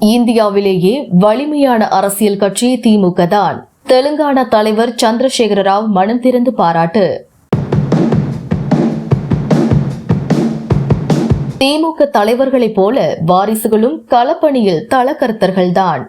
இந்தியாவிலேயே வலிமையான அரசியல் கட்சி திமுக தான் தெலுங்கானா தலைவர் சந்திரசேகர ராவ் மனம் திறந்து பாராட்டு. திமுக தலைவர்களைப் போல வாரிசுகளும் களப்பணியில் தளக்கர்த்தர்கள்தான்.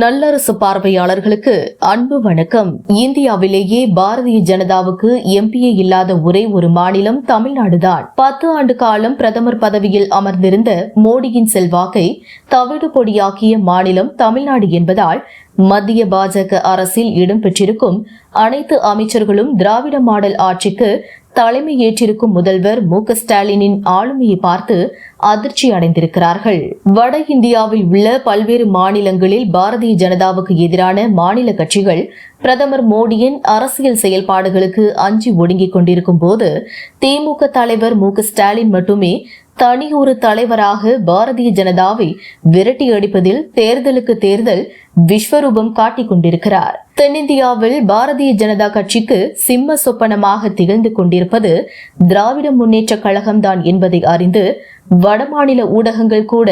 நல்லரசு பார்வையாளர்களுக்கு அன்பு வணக்கம். இந்தியாவிலேயே பாரதிய ஜனதாவுக்கு எம்பியே இல்லாத ஒரே ஒரு மாநிலம் தமிழ்நாடுதான். பத்து ஆண்டு காலம் பிரதமர் பதவியில் அமர்ந்திருந்த மோடியின் செல்வாக்கை தவிடு பொடியாக்கிய மாநிலம் தமிழ்நாடு என்பதால் மத்திய பாஜக அரசில் இடம்பெற்றிருக்கும் அனைத்து அமைச்சர்களும் திராவிட மாடல் ஆட்சிக்கு தலைமை ஏற்றிருக்கும் முதல்வர் மு க ஸ்டாலினின் ஆளுமையை பார்த்து அதிர்ச்சி அடைந்திருக்கிறார்கள். வட இந்தியாவில் உள்ள பல்வேறு மாநிலங்களில் பாரதிய ஜனதாவுக்கு எதிரான மாநில கட்சிகள் பிரதமர் மோடியின் அரசியல் செயல்பாடுகளுக்கு அஞ்சி ஒடுங்கிக் கொண்டிருக்கும் போது திமுக தலைவர் மு க ஸ்டாலின் மட்டுமே தனி ஒரு தலைவராக பாரதிய ஜனதாவை விரட்டி அடிப்பதில் தேர்தலுக்கு தேர்தல் விஸ்வரூபம் காட்டிக் கொண்டிருக்கிறார். தென்னிந்தியாவில் பாரதிய ஜனதா கட்சிக்கு சிம்ம சொப்பனமாக திகழ்ந்து கொண்டிருப்பது திராவிட முன்னேற்ற கழகம்தான் என்பதை அறிந்து வடமாநில ஊடகங்கள் கூட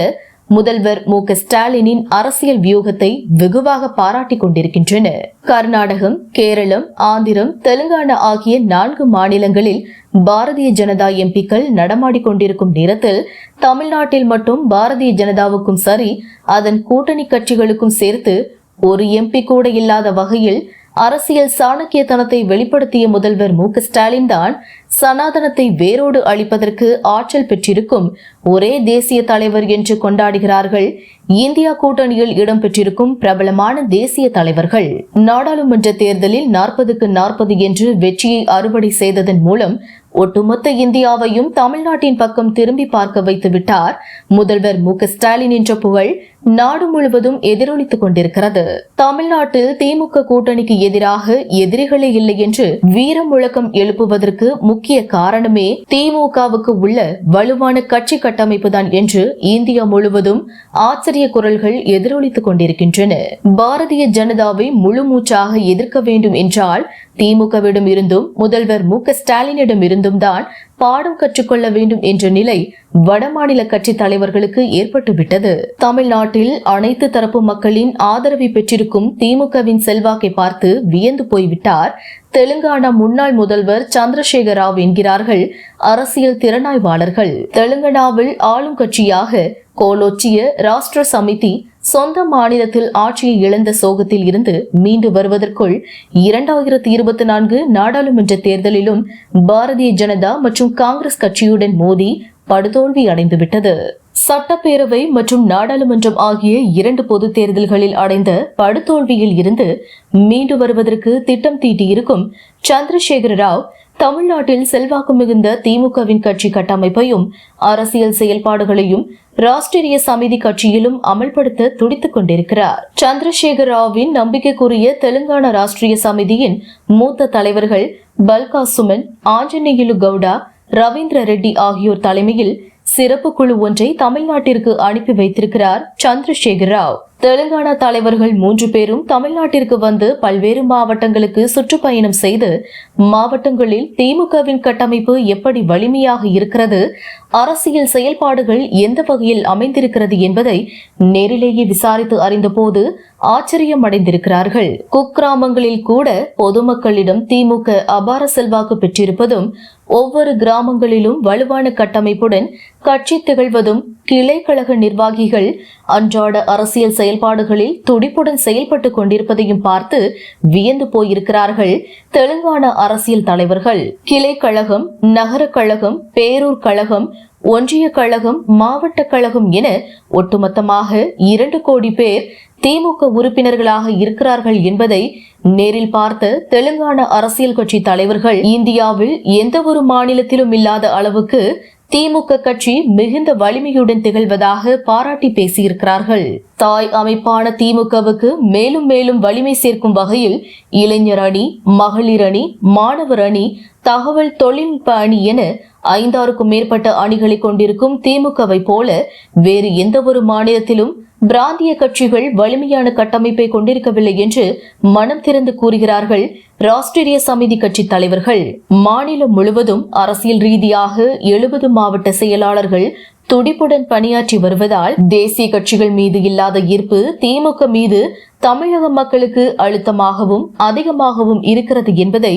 முதல்வர் மு க ஸ்டாலினின் அரசியல் வியூகத்தை வெகுவாக பாராட்டிக் கொண்டிருக்கின்றன. கர்நாடகம் கேரளம் ஆந்திரம் தெலுங்கானா ஆகிய நான்கு மாநிலங்களில் பாரதிய ஜனதா எம்பிக்கள் நடமாடிக்கொண்டிருக்கும் நேரத்தில் தமிழ்நாட்டில் மட்டும் பாரதிய ஜனதாவுக்கும் சரி அதன் கூட்டணி கட்சிகளுக்கும் சேர்த்து ஒரு எம்பி கூட இல்லாத வகையில் அரசியல் சாணக்கியத்தனத்தை வெளிப்படுத்திய முதல்வர் மு க ஸ்டாலின் தான் சனாதனத்தை வேரோடு அழிப்பதற்கு ஆற்றல் பெற்றிருக்கும் ஒரே தேசிய தலைவர் என்று கொண்டாடுகிறார்கள். இந்தியா கூட்டணியில் இடம்பெற்றிருக்கும் பிரபலமான தேசிய தலைவர்கள். நாடாளுமன்ற தேர்தலில் நாற்பதுக்கு நாற்பது என்று வெற்றியை அறுவடை செய்ததன் மூலம் ஒட்டுமொத்த இந்தியாவையும் தமிழ்நாட்டின் பக்கம் திரும்பி பார்க்க வைத்து விட்டார். முதல்வர் மு க ஸ்டாலின் என்ற புகழ் நாடு முழுவதும் எதிரொலித்துக் கொண்டிருக்கிறது. தமிழ்நாட்டில் திமுக கூட்டணிக்கு எதிராக எதிரிகளே இல்லை என்று வீர முழக்கம் எழுப்புவதற்கு முக்கிய காரணமே திமுகவுக்கு உள்ள வலுவான கட்சி கட்டமைப்பு தான் என்று இந்தியா முழுவதும் ஆச்சரிய குரல்கள் எதிரொலித்துக் கொண்டிருக்கின்றன. பாரதிய ஜனதாவை முழு மூச்சாக எதிர்க்க வேண்டும் என்றால் திமுகவிடம் இருந்தும் முதல்வர் மு க ஸ்டாலினிடம் இருந்தும் தான் பாடம் கற்றுக்கொள்ள வேண்டும் என்ற நிலை வடமாநில கட்சி தலைவர்களுக்கு ஏற்பட்டுவிட்டது. தமிழ்நாட்டில் அனைத்து தரப்பு மக்களின் ஆதரவை பெற்றிருக்கும் திமுகவின் செல்வாக்கை பார்த்து வியந்து போய்விட்டார். தெலுங்கானா முன்னாள் முதல்வர் சந்திரசேகர ராவ் என்கிறார்கள் அரசியல் திறனாய்வாளர்கள். தெலுங்கானாவில் ஆளும் கட்சியாக கோலோச்சிய ராஷ்டிர சமிதி சொந்த மாநிலத்தில் ஆட்சியை இழந்த சோகத்தில் இருந்து மீண்டு வருவதற்குள் இரண்டாயிரத்தி இருபத்தி நான்கு நாடாளுமன்ற தேர்தலிலும் பாரதிய ஜனதா மற்றும் காங்கிரஸ் கட்சியுடன் மோதி படுதோல்வி அடைந்துவிட்டது. சட்டப்பேரவை மற்றும் நாடாளுமன்றம் ஆகிய இரண்டு பொது தேர்தல்களில் அடைந்த படுதோல்வியில் இருந்து மீண்டு வருவதற்கு திட்டம் தீட்டியிருக்கும் சந்திரசேகர ராவ் தமிழ்நாட்டில் செல்வாக்கு மிகுந்த திமுகவின் கட்சி கட்டமைப்பையும் அரசியல் செயல்பாடுகளையும் ராஷ்டிரிய சமிதி கட்சியிலும் அமல்படுத்த துடித்துக் கொண்டிருக்கிறார். சந்திரசேகர ராவின் நம்பிக்கைக்குரிய தெலுங்கானா ராஷ்டிரிய சமிதியின் மூத்த தலைவர்கள் பல்கா சுமன் ஆஞ்சநேயுலு கவுடா ரவீந்திர ரெட்டி ஆகியோர் தலைமையில் சிறப்பு குழு ஒன்றை தமிழ்நாட்டிற்கு அனுப்பி வைத்திருக்கிறார் சந்திரசேகர ராவ். தெலுங்கானா தலைவர்கள் மூன்று பேரும் தமிழ்நாட்டிற்கு வந்து பல்வேறு மாவட்டங்களுக்கு சுற்றுப்பயணம் செய்து மாவட்டங்களில் திமுகவின் கட்டமைப்பு எப்படி வலிமையாக இருக்கிறது அரசியல் செயல்பாடுகள் எந்த வகையில் அமைந்திருக்கிறது என்பதை நேரிலேயே விசாரித்து அறிந்தபோது ஆச்சரியம் அடைந்திருக்கிறார்கள் குக்கிராமங்களில் கூட பொதுமக்களிடம் திமுக அபார செல்வாக்கு பெற்றிருப்பதும் ஒவ்வொரு கிராமங்களிலும் வலுவான கட்டமைப்புடன் கட்சி திகழ்வதும் கிளை கழக நிர்வாகிகள் அன்றாட அரசியல் செயல்பாடுகளில் துடிப்புடன் செயல்பட்டு கொண்டிருப்பதையும் பார்த்து வியந்து போயிருக்கிறார்கள் தெலுங்கானா அரசியல் தலைவர்கள். கிளை கழகம் நகர கழகம் பேரூர் கழகம் ஒன்றிய கழகம் மாவட்ட கழகம் என ஒட்டுமொத்தமாக இரண்டு கோடி பேர் திமுக உறுப்பினர்களாக இருக்கிறார்கள் என்பதை நேரில் பார்த்த தெலுங்கானா அரசியல் கட்சி தலைவர்கள் இந்தியாவில் எந்த ஒரு மாநிலத்திலும் இல்லாத அளவுக்கு திமுக கட்சி மிகுந்த வலிமையுடன் திகழ்வதாக பாராட்டி பேசியிருக்கிறார்கள். தாய் அமைப்பான திமுகவுக்கு மேலும் மேலும் வலிமை சேர்க்கும் வகையில் இளைஞர் அணி மகளிர் அணி மாணவர் அணி தகவல் தொழில்நுட்ப அணி என ஐந்தாறுக்கும் மேற்பட்ட அணிகளை கொண்டிருக்கும் திமுகவை போல வேறு எந்த ஒரு மாநிலத்திலும் பிராந்திய கட்சிகள் வலிமையான கட்டமைப்பை கொண்டிருக்கவில்லை என்று மனம் திறந்து கூறுகிறார்கள் ராஷ்டிரிய சமிதி கட்சி தலைவர்கள். மாநிலம் முழுவதும் அரசியல் ரீதியாக எழுபது மாவட்ட செயலாளர்கள் துடிப்புடன் பணியாற்றி வருவதால் தேசிய கட்சிகள் மீது இல்லாத ஈர்ப்பு திமுக மீது தமிழக மக்களுக்கு அழுத்தமாகவும் அதிகமாகவும் இருக்கிறது என்பதை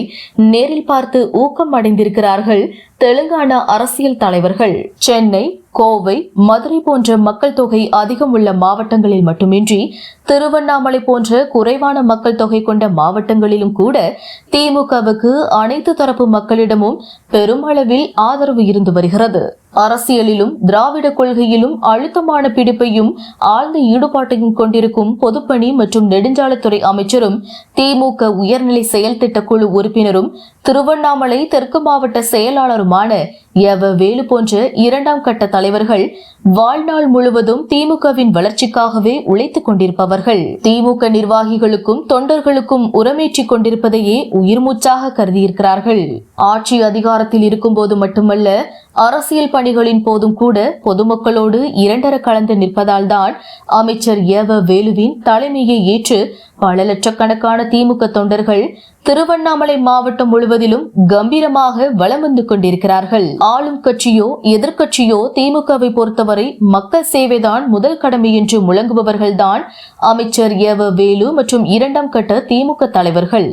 நேரில் பார்த்து ஊக்கம் அடைந்திருக்கிறார்கள் தெலுங்கானா அரசியல் தலைவர்கள். சென்னை கோவை மதுரை போன்ற மக்கள் தொகை அதிகம் உள்ள மாவட்டங்களில் மட்டுமின்றி திருவண்ணாமலை போன்ற குறைவான மக்கள் தொகை கொண்ட மாவட்டங்களிலும் கூட திமுகவுக்கு அனைத்து தரப்பு மக்களிடமும் பெருமளவில் ஆதரவு இருந்து வருகிறது. அரசியலிலும் திராவிட கொள்கையிலும் அழுத்தமான பிடிப்பையும் ஆழ்ந்த ஈடுபாட்டையும் கொண்டிருக்கும் பொதுப்பணி மற்றும் நெடுஞ்சாலைத்துறை அமைச்சரும் திமுக உயர்நிலை செயல் திட்ட குழு உறுப்பினரும் திருவண்ணாமலை தெற்கு மாவட்ட செயலாளருமான எவ வேலு போன்ற இரண்டாம் கட்ட தலைவர்கள் வாழ்நாள் முழுவதும் திமுகவின் வளர்ச்சிக்காகவே உழைத்துக் கொண்டிருப்பவர்கள். திமுக நிர்வாகிகளுக்கும் தொண்டர்களுக்கும் உரமேற்றிக் கொண்டிருப்பதையே உயிர்மூச்சாக கருதியிருக்கிறார்கள். ஆட்சி அதிகாரத்தில் இருக்கும்போது மட்டுமல்ல அரசியல் பணி பணிகளின் போதும் கூட பொதுமக்களோடு இரண்டர கலந்து நிற்பதால் தான் அமைச்சர் ஏவ வேலுவின் தலைமையை ஏற்று பல லட்சக்கணக்கான திமுக தொண்டர்கள் திருவண்ணாமலை மாவட்டம் முழுவதிலும் கம்பீரமாக வலம் வந்து கொண்டிருக்கிறார்கள். ஆளும் கட்சியோ எதிர்கட்சியோ திமுகவை பொறுத்தவரை மக்கள் சேவைதான் முதல் கடமை என்று முழங்குபவர்கள்தான் அமைச்சர் ஏவ வேலு மற்றும் இரண்டாம் கட்ட திமுக தலைவர்கள்.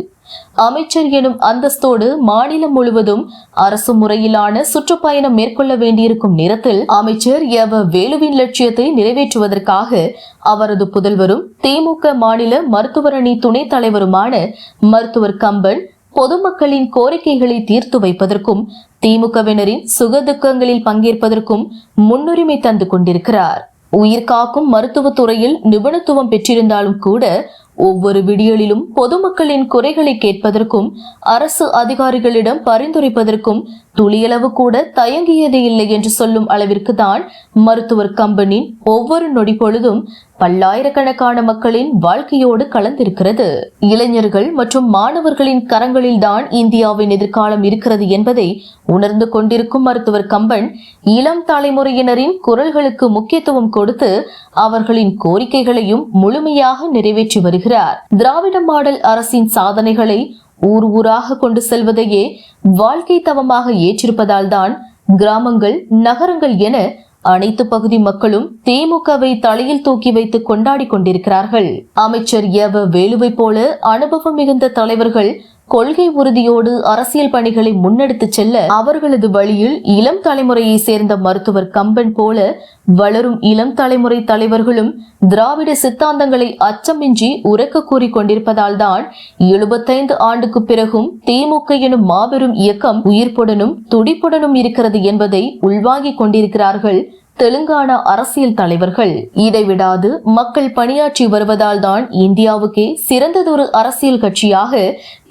அமைச்சர் எனும் அந்தஸ்தோடு மாநிலம் முழுவதும் அரசு முறையிலான சுற்றுப்பயணம் மேற்கொள்ள வேண்டியிருக்கும் நேரத்தில் அமைச்சர் எவ வேலுவின் லட்சியத்தை நிறைவேற்றுவதற்காக அவரது புதல்வரும் திமுக மாநில மருத்துவரணி துணைத் தலைவருமான மருத்துவர் கம்பன் பொதுமக்களின் கோரிக்கைகளை தீர்த்து வைப்பதற்கும் திமுகவினரின் சுகதுக்கங்களில் பங்கேற்பதற்கும் முன்னுரிமை தந்து கொண்டிருக்கிறார். உயிர் காக்கும் மருத்துவத் நிபுணத்துவம் பெற்றிருந்தாலும் கூட ஒவ்வொரு விடியலிலும் பொதுமக்களின் குறைகளை கேட்பதற்கும் அரசு அதிகாரிகளிடம் பரிந்துரைப்பதற்கும் துளியளவு கூட தயங்கியதே இல்லை என்று சொல்லும் அளவிற்கு தான் மருத்துவர் கம்பெனின் ஒவ்வொரு நொடி பொழுதும் பல்லாயிரக்கணக்கான மக்களின் வாழ்க்கையோடு கலந்திருக்கிறது. இளைஞர்கள் மற்றும் மாணவர்களின் கரங்களில்தான் இந்தியாவின் எதிர்காலம் இருக்கிறது என்பதை உணர்ந்து கொண்டிருக்கும் மருத்துவர் கம்பன் இளம் தலைமுறையினரின் குரல்களுக்கு முக்கியத்துவம் கொடுத்து அவர்களின் கோரிக்கைகளையும் முழுமையாக நிறைவேற்றி வருகிறார். திராவிட மாடல் அரசின் சாதனைகளை ஊர் ஊராக கொண்டு செல்வதையே வாழ்க்கை தவமாக ஏற்றிருப்பதால் தான் கிராமங்கள் நகரங்கள் என அனைத்து பகுதி மக்களும் திமுகவை தலையில் தூக்கி வைத்து கொண்டாடி கொண்டிருக்கிறார்கள். அமைச்சர் எவ வேலுவை போல அனுபவம் மிகுந்த தலைவர்கள் கொள்கை உறுதியோடு அரசியல் பணிகளை முன்னெடுத்து செல்ல அவர்களது வழியில் இளம் தலைமுறையை சேர்ந்த மருத்துவர் கம்பன் போல வளரும் இளம் தலைமுறை தலைவர்களும் திராவிட சித்தாந்தங்களை அச்சமின்றி உறக்க கூறி கொண்டிருப்பதால் தான் எழுபத்தைந்து ஆண்டுக்கு பிறகும் திமுக எனும் மாபெரும் இயக்கம் உயிர்ப்புடனும் துடிப்புடனும் இருக்கிறது என்பதை உள்வாங்கிக் கொண்டிருக்கிறார்கள் தெலுங்கானா அரசியல் தலைவர்கள் இடைவிடாது மக்கள் பணியாற்றி வருவதால் தான் இந்தியாவுக்கே சிறந்ததொரு அரசியல் கட்சியாக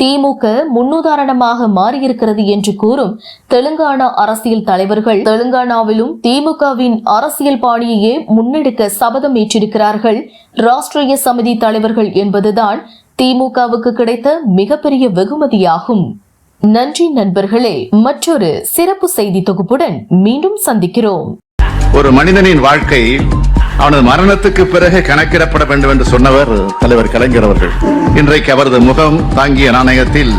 திமுக முன்னுதாரணமாக மாறியிருக்கிறது என்று கூறும் தெலுங்கானா அரசியல் தலைவர்கள். தெலுங்கானாவிலும் திமுகவின் அரசியல் பாணியையே முன்னெடுக்க சபதம் ஏற்றிருக்கிறார்கள் ராஷ்டிரிய சமிதி தலைவர்கள் என்பதுதான் திமுகவுக்கு கிடைத்த மிகப்பெரிய வெகுமதியாகும். நன்றி நண்பர்களே மற்றொரு சிறப்பு செய்தி தொகுப்புடன் மீண்டும் சந்திக்கிறோம். ஒரு மனிதனின் வாழ்க்கை அவனது மரணத்துக்கு பிறகு கணக்கிடப்பட வேண்டும் என்று சொன்னவர் தலைவர் கலைஞர் அவர்கள். இன்றைக்கு அவரது முகம் தாங்கிய நாணயத்தில்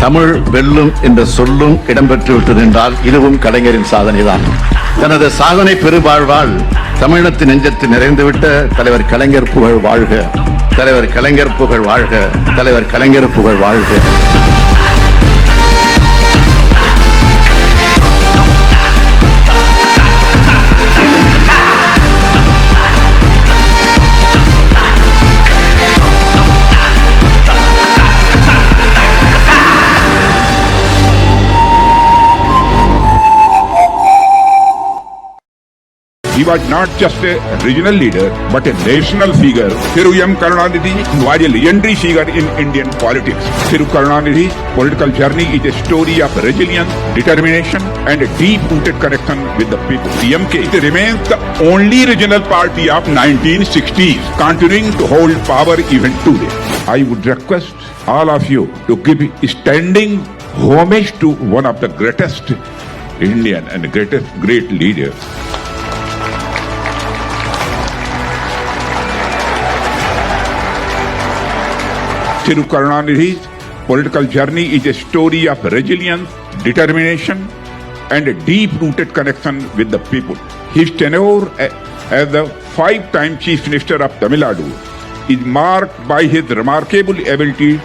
தமிழ் வெல்லும் என்ற சொல்லும் இடம்பெற்றுவிட்டது என்றால் இதுவும் கலைஞரின் சாதனைதான். தனது சாதனை பெருவாழ்வால் தமிழத்தின் நெஞ்சத்தில் நிறைந்துவிட்ட தலைவர் கலைஞர் புகழ் வாழ்க. தலைவர் கலைஞர் புகழ் வாழ்க. தலைவர் கலைஞர் புகழ் வாழ்க. Was not just a regional leader, but a national figure. Thiru M. Karunanidhi was a legendary figure in Indian politics. Thiru Karunanidhi's political journey is a story of resilience, determination, and a deep-rooted connection with the people. DMK remains the only regional party of 1960s, continuing to hold power even today. I would request all of you to give standing homage to one of the greatest Indian and greatest great leader. Thiru Karunanidhi's political journey is a story of resilience, determination, and a deep-rooted connection with the people. His tenure as the five-time Chief Minister of Tamil Nadu is marked by his remarkable ability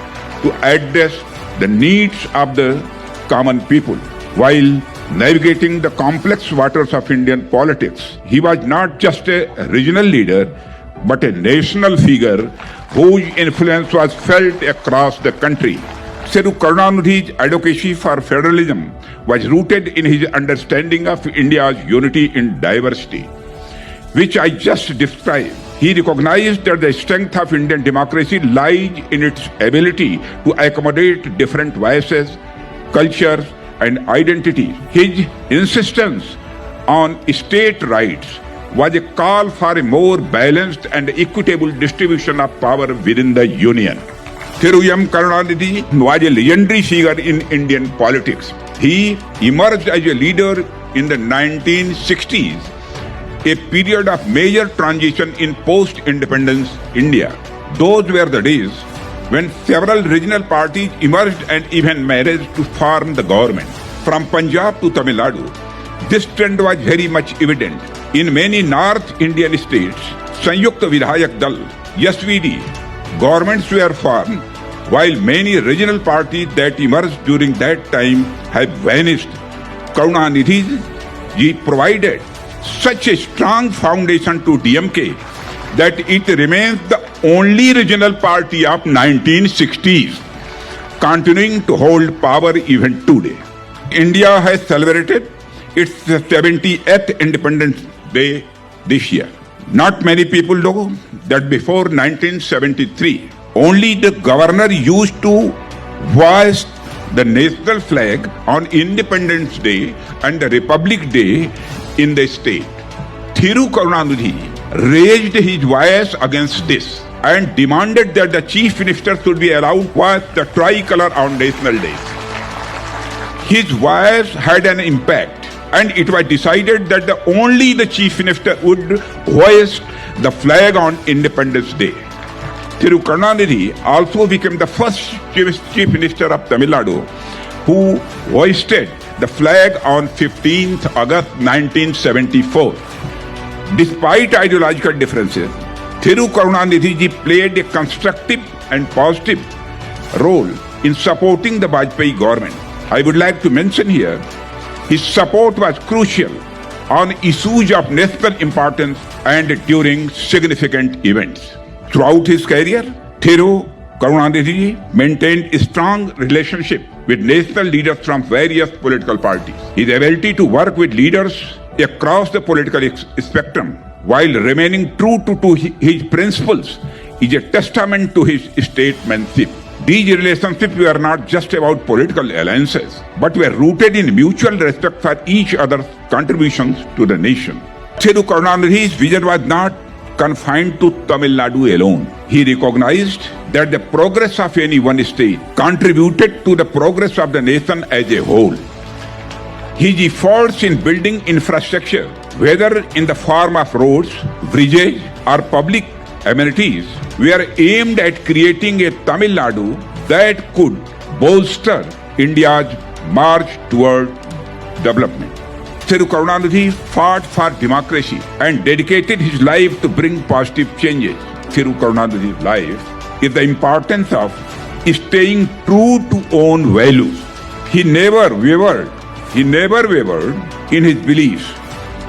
to address the needs of the common people while navigating the complex waters of Indian politics. He was not just a regional leader, but a national figure whose influence was felt across the country. Seru Karunanidhi's advocacy for federalism was rooted in his understanding of India's unity in diversity, which I just described. He recognized that the strength of Indian democracy lies in its ability to accommodate different voices, cultures, and identities. His insistence on state rights was a call for a more balanced and equitable distribution of power within the Union. Thiruyam Karunanidhi was a legendary figure in Indian politics. He emerged as a leader in the 1960s, a period of major transition in post-independence India. Those were the days when several regional parties emerged and even managed to form the government. From Punjab to Tamil Nadu, this trend was very much evident. In many North Indian states, Sanyukta Vidhayak Dal, SVD, governments were formed, while many regional parties that emerged during that time have vanished. Karunanidhi ji provided such a strong foundation to DMK that it remains the only regional party of 1960s, continuing to hold power even today. India has celebrated its 78th Independence Day this year. Not many people know that before 1973, only the governor used to hoist the national flag on Independence Day and the Republic Day in the state. Thiru Karunanidhi raised his voice against this and demanded that the chief minister should be allowed to the tricolor on national days. His voice had an impact, and it was decided that the, only the chief minister would hoist the flag on Independence Day. Thiru Karunanidhi also became the first chief minister of Tamil Nadu who hoisted the flag on 15th August 1974. Despite ideological differences, Thiru Karunanidhi ji played a constructive and positive role in supporting the Vajpayee government. I would like to mention here his support was crucial on issues of national importance and during significant events. Throughout his career, Thiru Karunanidhi maintained a strong relationship with national leaders from various political parties. His ability to work with leaders across the political spectrum while remaining true to, to his principles is a testament to his statesmanship. These relationships were not just about political alliances, but were rooted in mutual respect for each other's contributions to the nation. Thiru Karunanidhi's vision was not confined to Tamil Nadu alone. He recognized that the progress of any one state contributed to the progress of the nation as a whole. His efforts in building infrastructure, whether in the form of roads, bridges, or public amenities, we are aimed at creating a Tamil Nadu that could bolster India's march toward development. Thiru Karunanidhi fought for democracy and dedicated his life to bring positive changes. Thiru Karunanidhi's life is the importance of staying true to own values. He never wavered, he never wavered in his beliefs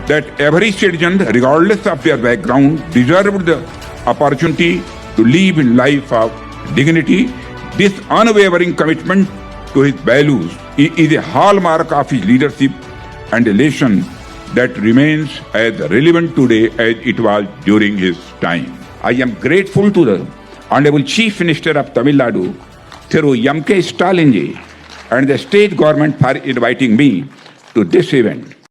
that every citizen, regardless of their background, deserved the opportunity to live in life of dignity. This unwavering commitment to his values is a hallmark of his leadership and a lesson that remains as relevant today as it was during his time. I am grateful to the Honorable Chief Minister of Tamil Nadu, Thiru M.K. Stalinji, and the state government for inviting me to this event.